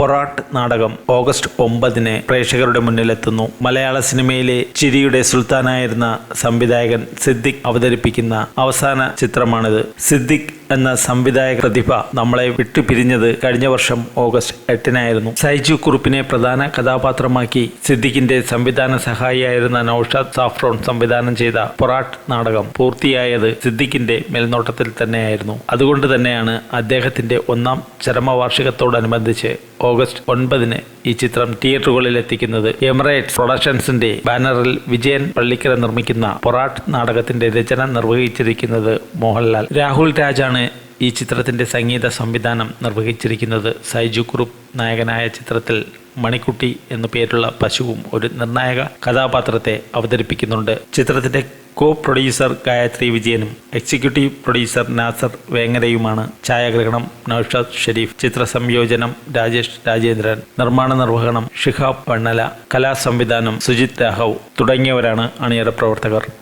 പൊറാട്ട് നാടകം ഓഗസ്റ്റ് ഒമ്പതിന് പ്രേക്ഷകരുടെ മുന്നിലെത്തുന്നു. മലയാള സിനിമയിലെ ചിരിയുടെ സുൽത്താനായിരുന്ന സംവിധായകൻ സിദ്ദിഖ് അവതരിപ്പിക്കുന്ന അവസാന ചിത്രമാണിത്. സിദ്ദിഖ് എന്ന സംവിധായക പ്രതിഭ നമ്മളെ വിട്ടുപിരിഞ്ഞത് കഴിഞ്ഞ വർഷം ഓഗസ്റ്റ് എട്ടിനായിരുന്നു. സൈജു കുറുപ്പിനെ പ്രധാന കഥാപാത്രമാക്കി സിദ്ദിഖിന്റെ സംവിധാന സഹായിയായിരുന്ന നൌഷാദ് സാഫ്രോൺ സംവിധാനം ചെയ്ത പൊറാട്ട് നാടകം പൂർത്തിയായത് സിദ്ദിഖിന്റെ മേൽനോട്ടത്തിൽ തന്നെയായിരുന്നു. അതുകൊണ്ട് തന്നെയാണ് അദ്ദേഹത്തിന്റെ ഒന്നാം ചരമവാർഷികത്തോടനുബന്ധിച്ച് ഓഗസ്റ്റ് ഒൻപതിന് ഈ ചിത്രം തിയേറ്ററുകളിൽ എത്തിക്കുന്നത് എമിറേറ്റ്സ് പ്രൊഡക്ഷൻസിന്റെ ബാനറിൽ വിജയൻ പള്ളിക്കര നിർമ്മിക്കുന്ന പൊറാട്ട് നാടകത്തിന്റെ രചന നിർവഹിച്ചിരിക്കുന്നത് മോഹൻലാൽ. രാഹുൽ രാജാണ് ഈ ചിത്രത്തിന്റെ സംഗീത സംവിധാനം നിർവഹിച്ചിരിക്കുന്നത്. സൈജു കുറുപ്പ് നായകനായ ചിത്രത്തിൽ മണിക്കുട്ടി എന്നു പേരുള്ള പശുവും ഒരു നിർണായക കഥാപാത്രത്തെ അവതരിപ്പിക്കുന്നുണ്ട്. ചിത്രത്തിന്റെ കോ പ്രൊഡ്യൂസർ ഗായത്രി വിജയനും എക്സിക്യൂട്ടീവ് പ്രൊഡ്യൂസർ നാസർ വേങ്ങരയുമാണ് ഛായാഗ്രഹണം നൌഷാദ് ഷെരീഫ് ചിത്ര സംയോജനം രാജേഷ് രാജേന്ദ്രൻ നിർമ്മാണ നിർവഹണം ഷിഹാബ് പണ്ണല കലാസംവിധാനം സുജിത് രാഘവ് തുടങ്ങിയവരാണ് അണിയറ പ്രവർത്തകർ.